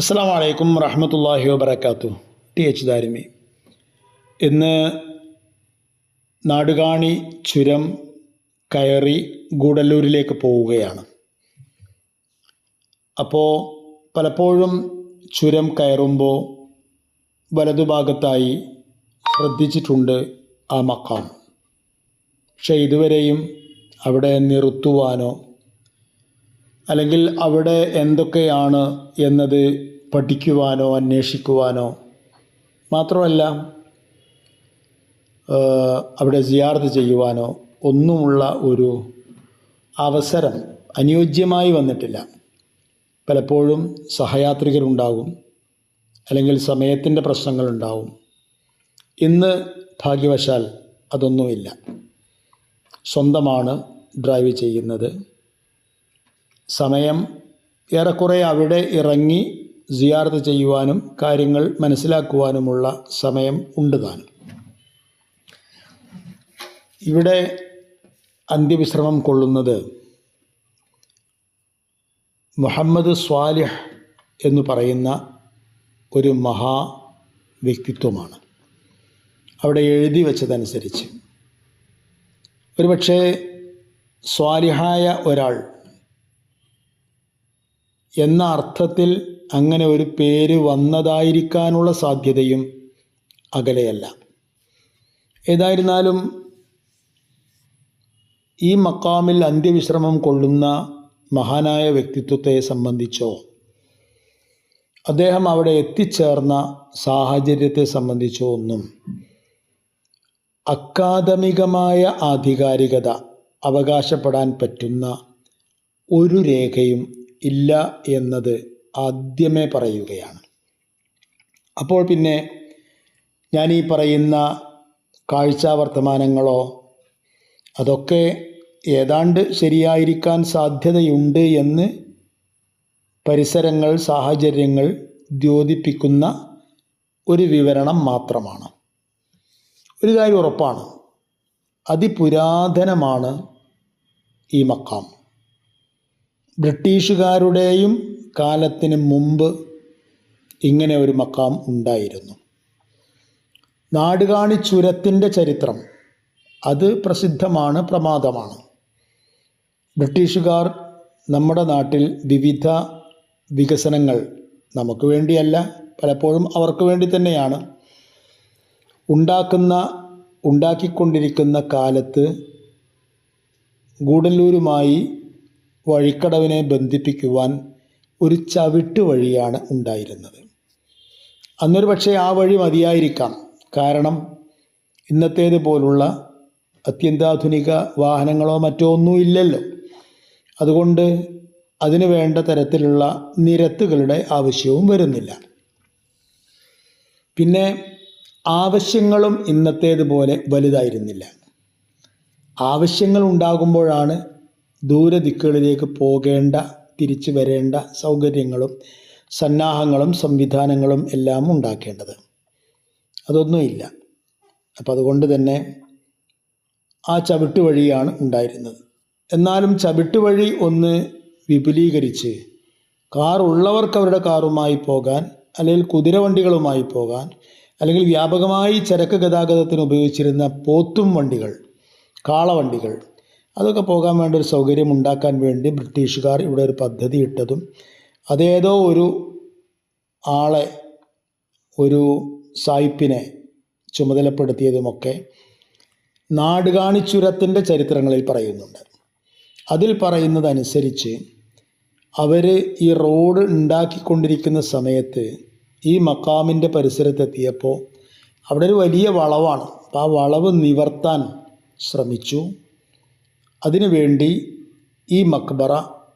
അസ്സാം വലൈക്കും വറഹമത്തല്ലാഹി വബർക്കാത്തു ടി എച്ച് ദാരിമി. ഇന്ന് നാടുകാണി ചുരം കയറി ഗൂഡല്ലൂരിലേക്ക് പോവുകയാണ്. അപ്പോൾ പലപ്പോഴും ചുരം കയറുമ്പോൾ വലതുഭാഗത്തായി ശ്രദ്ധിച്ചിട്ടുണ്ട് ആ മക്കാം പക്ഷേ ഇതുവരെയും അവിടെ നിർത്തുവാനോ അല്ലെങ്കിൽ അവിടെ എന്തൊക്കെയാണ് എന്നത് പഠിക്കുവാനോ അന്വേഷിക്കുവാനോ? മാത്രമല്ല അവിടെ സിയാർത്ത് ചെയ്യുവാനോ ഒന്നുമുള്ള ഒരു അവസരം അനുയോജ്യമായി വന്നിട്ടില്ല. പലപ്പോഴും സഹയാത്രികരുണ്ടാകും അല്ലെങ്കിൽ സമയത്തിന്റെ പ്രശ്നങ്ങളുണ്ടാവും ഇന്ന് ഭാഗ്യവശാൽ അതൊന്നുമില്ല. സ്വന്തമാണ് ഡ്രൈവ് ചെയ്യുന്നത്. സമയം ഏറെക്കുറെ അവിടെ ഇറങ്ങി സിയാർത്ത് ചെയ്യുവാനും കാര്യങ്ങൾ മനസ്സിലാക്കുവാനുമുള്ള സമയം ഉണ്ട് താനും. ഇവിടെ അന്ത്യവിശ്രമം കൊള്ളുന്നത് മുഹമ്മദ് സ്വാലിഹ് എന്ന് പറയുന്ന ഒരു മഹാ വ്യക്തിത്വമാണ്. അവിടെ എഴുതി വച്ചതനുസരിച്ച്. ഒരുപക്ഷെ സ്വാലിഹായ ഒരാൾ എന്ന അർത്ഥത്തിൽ അങ്ങനെ ഒരു പേര് വന്നതായിരിക്കാനുള്ള സാധ്യതയും അകലെയല്ല. ഏതായിരുന്നാലും ഈ മക്കാമിൽ അന്ത്യവിശ്രമം കൊള്ളുന്ന മഹാനായ വ്യക്തിത്വത്തെ സംബന്ധിച്ചോ അദ്ദേഹം അവിടെ എത്തിച്ചേർന്ന സാഹചര്യത്തെ സംബന്ധിച്ചോ ഒന്നും അക്കാദമികമായ ആധികാരികത അവകാശപ്പെടാൻ പറ്റുന്ന ഒരു രേഖയും ഇല്ല എന്നത് ആദ്യമേ പറയുകയാണ്. അപ്പോൾ പിന്നെ ഞാൻ ഈ പറയുന്ന കാഴ്ചാവർത്തമാനങ്ങളോ അതൊക്കെ ഏതാണ്ട് ശരിയായിരിക്കാൻ സാധ്യതയുണ്ട് എന്ന് പരിസരങ്ങൾ സാഹചര്യങ്ങൾ ദ്യോതിപ്പിക്കുന്ന ഒരു വിവരണം മാത്രമാണ്. ഒരു കാര്യം ഉറപ്പാണ്. അതിപുരാതനമാണ് ഈ മക്കാം. ബ്രിട്ടീഷുകാരുടെയും കാലത്തിന് മുമ്പ് ഇങ്ങനെ ഒരു മക്കാം ഉണ്ടായിരുന്നു. നാടുകാണി ചുരത്തിന്റെ ചരിത്രം. അത് പ്രസിദ്ധമാണ് പ്രമാദമാണ്. ബ്രിട്ടീഷുകാർ നമ്മുടെ നാട്ടിൽ വിവിധ വികസനങ്ങൾ നമുക്ക് വേണ്ടിയല്ല പലപ്പോഴും അവർക്ക് വേണ്ടി തന്നെയാണ്. ഉണ്ടാക്കുന്ന ഉണ്ടാക്കിക്കൊണ്ടിരിക്കുന്ന കാലത്ത് ഗൂഡല്ലൂരുമായി വഴിക്കടവിനെ ബന്ധിപ്പിക്കുവാൻ ഒരു ചവിട്ട് വഴിയാണ് ഉണ്ടായിരുന്നത്. അന്നൊരു പക്ഷേ ആ വഴി മതിയായിരിക്കാം. കാരണം ഇന്നത്തേത് പോലുള്ള അത്യന്താധുനിക വാഹനങ്ങളോ മറ്റോ ഒന്നുമില്ലല്ലോ അതുകൊണ്ട് അതിന് വേണ്ട തരത്തിലുള്ള നിരത്തുകളുടെ ആവശ്യവും വരുന്നില്ല. പിന്നെ ആവശ്യങ്ങളും ഇന്നത്തേതുപോലെ വലുതായിരുന്നില്ല. ആവശ്യങ്ങൾ ഉണ്ടാകുമ്പോഴാണ് ദൂരദിക്കുകളിലേക്ക് പോകേണ്ട തിരിച്ചു വരേണ്ട സൗകര്യങ്ങളും സന്നാഹങ്ങളും സംവിധാനങ്ങളും എല്ലാം ഉണ്ടാക്കേണ്ടത്. അതൊന്നുമില്ല. അപ്പം അതുകൊണ്ട് തന്നെ ആ ചവിട്ട് വഴിയാണ് ഉണ്ടായിരുന്നത്. എന്നാലും ചവിട്ട് വഴി ഒന്ന് വിപുലീകരിച്ച് കാർ ഉള്ളവർക്ക് അവരുടെ കാറുമായി പോകാൻ അല്ലെങ്കിൽ കുതിരവണ്ടികളുമായി പോകാൻ അല്ലെങ്കിൽ വ്യാപകമായി ചരക്ക് ഗതാഗതത്തിന് ഉപയോഗിച്ചിരുന്ന പോത്തും വണ്ടികൾ കാളവണ്ടികൾ അതൊക്കെ പോകാൻ വേണ്ട ഒരു സൗകര്യം ഉണ്ടാക്കാൻ വേണ്ടി ബ്രിട്ടീഷുകാർ ഇവിടെ ഒരു പദ്ധതി ഇട്ടതും അതേതോ ഒരു ആളെ ഒരു സായിപ്പിനെ ചുമതലപ്പെടുത്തിയതുമൊക്കെ നാടുകാണിച്ചുരത്തിന്റെ ചരിത്രങ്ങളിൽ പറയുന്നുണ്ട്. അതിൽ പറയുന്നതനുസരിച്ച് അവർ ഈ റോഡ് ഉണ്ടാക്കിക്കൊണ്ടിരിക്കുന്ന സമയത്ത് ഈ മക്കാമിന്റെ പരിസരത്തെത്തിയപ്പോൾ അവിടെ ഒരു വലിയ വളവാണ്. അപ്പോൾ ആ വളവ് നിവർത്താൻ ശ്രമിച്ചു. അതിനുവേണ്ടി ഈ മക്ബറ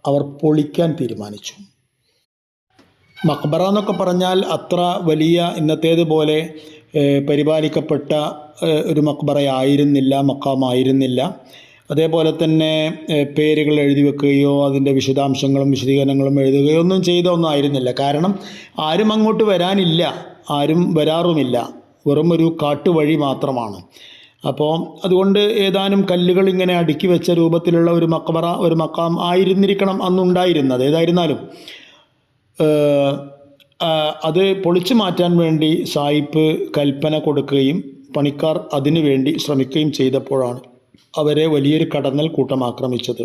അവർ പൊളിക്കാൻ തീരുമാനിച്ചു. മക്ബറ എന്നൊക്കെ പറഞ്ഞാൽ അത്ര വലിയ ഇന്നത്തേതുപോലെ പരിപാലിക്കപ്പെട്ട ഒരു മക്ബറയായിരുന്നില്ല മക്കാമായിരുന്നില്ല. അതേപോലെ തന്നെ പേരുകൾ എഴുതി വെക്കുകയോ അതിന്റെ വിശദാംശങ്ങളും വിശദീകരണങ്ങളും എഴുതുകയോ ഒന്നും ചെയ്ത ഒന്നും ആയിരുന്നില്ല കാരണം ആരും അങ്ങോട്ട് വരാനില്ല ആരും വരാറുമില്ല. വെറും ഒരു കാട്ടുവഴി മാത്രമാണ്. അപ്പോൾ അതുകൊണ്ട് ഏതാനും കല്ലുകൾ ഇങ്ങനെ അടുക്കി വെച്ച രൂപത്തിലുള്ള ഒരു മക്ബറ ഒരു മക്കാം ആയിരുന്നിരിക്കണം അന്നുണ്ടായിരുന്നത്. ഏതായിരുന്നാലും അത് പൊളിച്ചു മാറ്റാൻ വേണ്ടി സായിപ്പ് കൽപ്പന കൊടുക്കുകയും പണിക്കാർ അതിനു വേണ്ടി ശ്രമിക്കുകയും ചെയ്തപ്പോഴാണ് അവരെ വലിയൊരു കടന്നൽ കൂട്ടം ആക്രമിച്ചത്.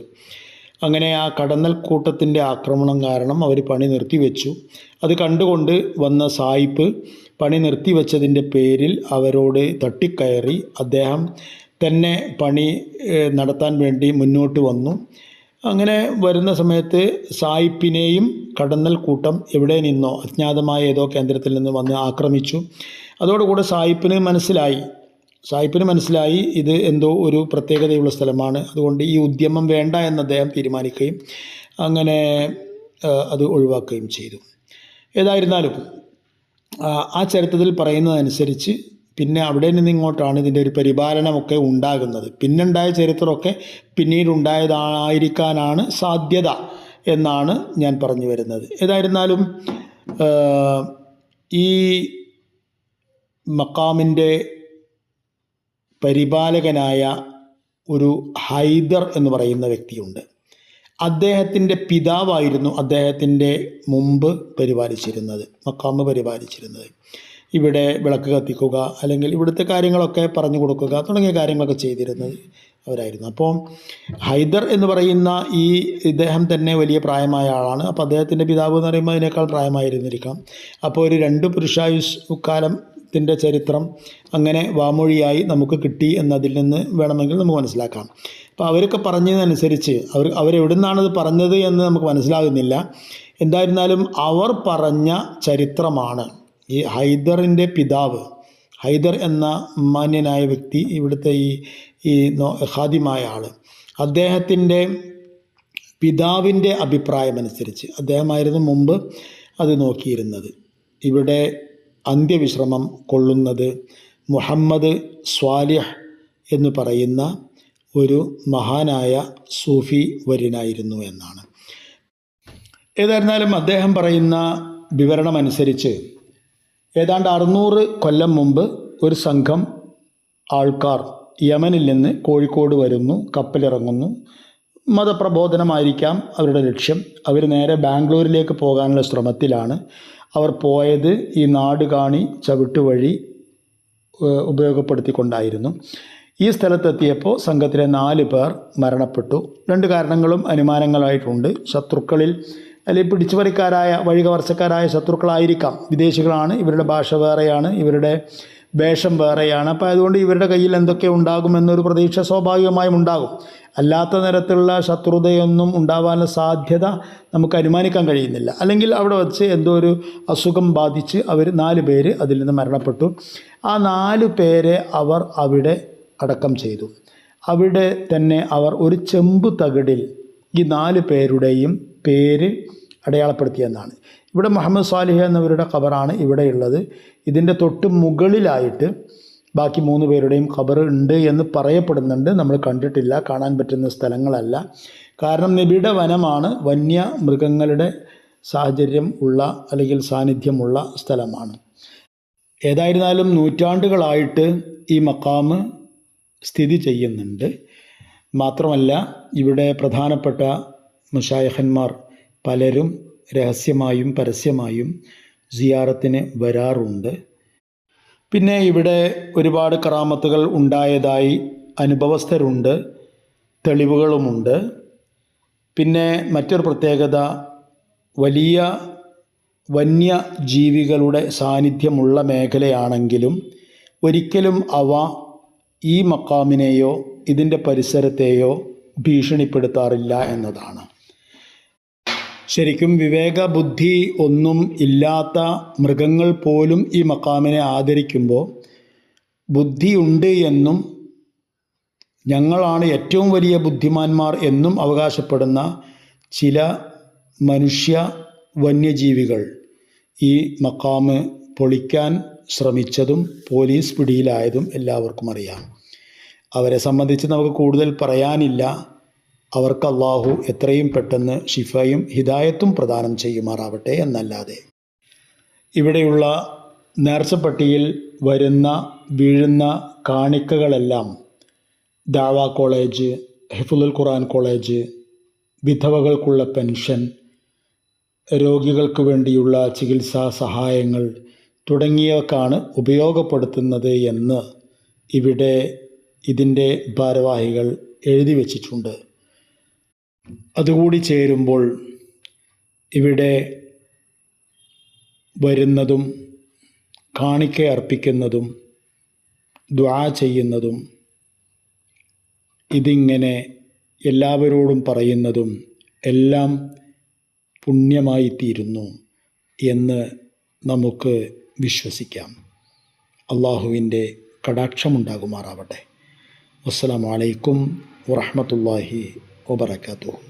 അങ്ങനെ ആ കടന്നൽ കൂട്ടത്തിന്റെ ആക്രമണം കാരണം അവർ പണി നിർത്തിവെച്ചു അത് കണ്ടുകൊണ്ട് വന്ന സായിപ്പ് പണി നിർത്തിവെച്ചതിന്റെ പേരിൽ അവരോട് തട്ടിക്കയറി. അദ്ദേഹം തന്നെ പണി നടത്താൻ വേണ്ടി മുന്നോട്ട് വന്നു. അങ്ങനെ വരുന്ന സമയത്ത് സായിപ്പിനെയും കടന്നൽ കൂട്ടം എവിടെ നിന്നോ അജ്ഞാതമായ ഏതോ കേന്ദ്രത്തിൽ നിന്ന് വന്ന് ആക്രമിച്ചു. അതോടുകൂടെ സായിപ്പിന് മനസ്സിലായി സായിപ്പിന് മനസ്സിലായി ഇത് എന്തോ ഒരു പ്രത്യേകതയുള്ള സ്ഥലമാണ്. അതുകൊണ്ട് ഈ ഉദ്യമം വേണ്ട എന്ന് അദ്ദേഹം തീരുമാനിക്കുകയും അങ്ങനെ അത് ഒഴിവാക്കുകയും ചെയ്തു. ഏതായിരുന്നാലും ആ, ചരിത്രത്തിൽ പറയുന്നതനുസരിച്ച് പിന്നെ അവിടെ നിന്ന് ഇങ്ങോട്ടാണ് ഇതിന്റെ ഒരു പരിപാലനമൊക്കെ ഉണ്ടാകുന്നത്. പിന്നുണ്ടായ ചരിത്രമൊക്കെ പിന്നീടുണ്ടായതായിരിക്കാനാണ് സാധ്യത എന്നാണ് ഞാൻ പറഞ്ഞു വരുന്നത്. ഏതായിരുന്നാലും ഈ മക്കാമിന്റെ പരിപാലകനായ ഒരു ഹൈദർ എന്ന് പറയുന്ന വ്യക്തിയുണ്ട്. അദ്ദേഹത്തിന്റെ പിതാവായിരുന്നു അദ്ദേഹത്തിന്റെ മുമ്പ് പരിപാലിച്ചിരുന്നത് മക്കാമ് പരിപാലിച്ചിരുന്നത്. ഇവിടെ വിളക്ക് കത്തിക്കുക അല്ലെങ്കിൽ ഇവിടുത്തെ കാര്യങ്ങളൊക്കെ പറഞ്ഞു കൊടുക്കുക തുടങ്ങിയ കാര്യങ്ങളൊക്കെ ചെയ്തിരുന്നത് അവരായിരുന്നു. അപ്പോൾ ഹൈദർ എന്ന് പറയുന്ന ഈ ഇദ്ദേഹം തന്നെ വലിയ പ്രായമായ ആളാണ്. അപ്പോൾ അദ്ദേഹത്തിന്റെ പിതാവ് എന്ന് പറയുമ്പോൾ അതിനേക്കാൾ പ്രായമായിരുന്നിരിക്കാം. അപ്പോൾ ഒരു രണ്ട് പുരുഷായുസ് കാലത്തിന്റെ ചരിത്രം അങ്ങനെ വാമൊഴിയായി നമുക്ക് കിട്ടി എന്നതിൽ നിന്ന് വേണമെങ്കിൽ നമുക്ക് മനസ്സിലാക്കാം. അപ്പോൾ അവരൊക്കെ പറഞ്ഞതിനനുസരിച്ച് അവർ അവരെവിടുന്നാണ് ഇത് പറഞ്ഞത് എന്ന് നമുക്ക് മനസ്സിലാകുന്നില്ല. എന്തായിരുന്നാലും അവർ പറഞ്ഞ ചരിത്രമാണ്. ഈ ഹൈദറിന്റെ പിതാവ് ഹൈദർ എന്ന മാന്യനായ വ്യക്തി ഇവിടുത്തെ ഈ ഈ ഹാദിമായ ആൾ അദ്ദേഹത്തിന്റെ പിതാവിന്റെ അഭിപ്രായമനുസരിച്ച് അദ്ദേഹമായിരുന്നു മുമ്പ് അത് നോക്കിയിരുന്നത്. ഇവിടെ അന്ത്യവിശ്രമം കൊള്ളുന്നത് മുഹമ്മദ് സ്വാലിഹ് എന്ന് പറയുന്ന ഒരു മഹാനായ സൂഫി വര്യനായിരുന്നു എന്നാണ്. ഏതായിരുന്നാലും അദ്ദേഹം പറയുന്ന വിവരണമനുസരിച്ച് ഏതാണ്ട് അറുന്നൂറ് കൊല്ലം മുമ്പ് ഒരു സംഘം ആൾക്കാർ യമനിൽ നിന്ന് കോഴിക്കോട് വരുന്നു കപ്പലിറങ്ങുന്നു. മതപ്രബോധനമായിരിക്കാം അവരുടെ ലക്ഷ്യം. അവർ നേരെ ബാംഗ്ലൂരിലേക്ക് പോകാനുള്ള ശ്രമത്തിലാണ്. അവർ പോയത് ഈ നാട് കാണി ചവിട്ട് വഴി ഉപയോഗപ്പെടുത്തിക്കൊണ്ടായിരുന്നു. ഈ സ്ഥലത്തെത്തിയപ്പോൾ സംഘത്തിലെ നാല് പേർ മരണപ്പെട്ടു. രണ്ട് കാരണങ്ങളും അനുമാനങ്ങളായിട്ടുണ്ട്. ശത്രുക്കളിൽ അല്ലെങ്കിൽ പിടിച്ചുപറിക്കാരായ വഴികവർച്ചക്കാരായ ശത്രുക്കളായിരിക്കാം. വിദേശികളാണ് ഇവരുടെ ഭാഷ വേറെയാണ്. ഇവരുടെ വേഷം വേറെയാണ്. അപ്പോൾ അതുകൊണ്ട് ഇവരുടെ കയ്യിൽ എന്തൊക്കെ ഉണ്ടാകുമെന്നൊരു പ്രതീക്ഷ സ്വാഭാവികമായും ഉണ്ടാകും. അല്ലാത്ത തരത്തിലുള്ള ശത്രുതയൊന്നും ഉണ്ടാവാനുള്ള സാധ്യത നമുക്ക് അനുമാനിക്കാൻ കഴിയുന്നില്ല. അല്ലെങ്കിൽ അവിടെ വച്ച് എന്തോ ഒരു അസുഖം ബാധിച്ച് അവർ നാല് പേര് അതിൽ നിന്ന് മരണപ്പെട്ടു. ആ നാല് പേരെ അവർ അവിടെ അടക്കം ചെയ്തു. അവിടെ തന്നെ അവർ ഒരു ചെമ്പ് തകിടിൽ ഈ നാല് പേരുടെയും പേര് അടയാളപ്പെടുത്തിയെന്നാണ്. ഇവിടെ മുഹമ്മദ് സാലിഹ് എന്നവരുടെ ഖബറാണ് ഇവിടെയുള്ളത് ഇതിന്റെ തൊട്ട് മുകളിലായിട്ട് ബാക്കി മൂന്ന് പേരുടെയും ഖബർ ഉണ്ട് എന്ന് പറയപ്പെടുന്നുണ്ട്. നമ്മൾ കണ്ടിട്ടില്ല കാണാൻ പറ്റുന്ന സ്ഥലങ്ങളല്ല. കാരണം നബിയുടെ വനമാണ് വന്യ മൃഗങ്ങളുടെ സാഹചര്യം ഉള്ള അല്ലെങ്കിൽ സാന്നിധ്യമുള്ള സ്ഥലമാണ്. ഏതായിരുന്നാലും നൂറ്റാണ്ടുകളായിട്ട് ഈ മക്കാമ് സ്ഥിതി ചെയ്യുന്നുണ്ട്. മാത്രമല്ല ഇവിടെ പ്രധാനപ്പെട്ട മുഷായഹന്മാർ പലരും രഹസ്യമായും പരസ്യമായും സിയാറത്തിന് വരാറുണ്ട്. പിന്നെ ഇവിടെ ഒരുപാട് കറാമത്തുകൾ ഉണ്ടായതായി അനുഭവസ്ഥരുണ്ട് തെളിവുകളുമുണ്ട്. പിന്നെ മറ്റൊരു പ്രത്യേകത വലിയ വന്യജീവികളുടെ സാന്നിധ്യമുള്ള മേഖലയാണെങ്കിലും ഒരിക്കലും അവ ഈ മക്കാമിനെയോ ഇതിന്റെ പരിസരത്തെയോ ഭീഷണിപ്പെടുത്താറില്ല എന്നതാണ്. ശരിക്കും വിവേക ബുദ്ധി ഒന്നും ഇല്ലാത്ത മൃഗങ്ങൾ പോലും ഈ മക്കാമിനെ ആദരിക്കുമ്പോൾ ബുദ്ധിയുണ്ട് എന്നും ഞങ്ങളാണ് ഏറ്റവും വലിയ ബുദ്ധിമാന്മാർ എന്നും അവകാശപ്പെടുന്ന ചില മനുഷ്യ വന്യജീവികൾ ഈ മക്കാമ് പൊളിക്കാൻ ശ്രമിച്ചതും പോലീസ് പിടിയിലായതും എല്ലാവർക്കും അറിയാം. അവരെ സംബന്ധിച്ച് നമുക്ക് കൂടുതൽ പറയാനില്ല. അവർക്ക് അള്ളാഹു എത്രയും പെട്ടെന്ന് ഷിഫയും ഹിദായത്തും പ്രദാനം ചെയ്യുമാറാവട്ടെ എന്നല്ലാതെ. ഇവിടെയുള്ള നേർച്ചപ്പട്ടിയിൽ വരുന്ന വീഴുന്ന കാണിക്കകളെല്ലാം ദാവ കോളേജ് ഹിഫുൽ ഖുറാൻ കോളേജ് വിധവകൾക്കുള്ള പെൻഷൻ രോഗികൾക്ക് വേണ്ടിയുള്ള ചികിത്സാ സഹായങ്ങൾ തുടങ്ങിയവക്കാണ് ഉപയോഗപ്പെടുത്തുന്നത് എന്ന് ഇവിടെ ഇതിന്റെ ഭാരവാഹികൾ എഴുതി വച്ചിട്ടുണ്ട്. അതുകൂടി ചേരുമ്പോൾ ഇവിടെ വരുന്നതും കാണിക്ക അർപ്പിക്കുന്നതും ദ്വാ ചെയ്യുന്നതും ഇതിങ്ങനെ എല്ലാവരോടും പറയുന്നതും എല്ലാം പുണ്യമായി തീരുന്നു എന്ന് നമുക്ക് വിശ്വസിക്കാം. അള്ളാഹുവിന്റെ കടാക്ഷമുണ്ടാകുമാറാവട്ടെ അസ്സാം വലൈക്കും വറഹ്മത്തുള്ളാഹി wabarakatuh.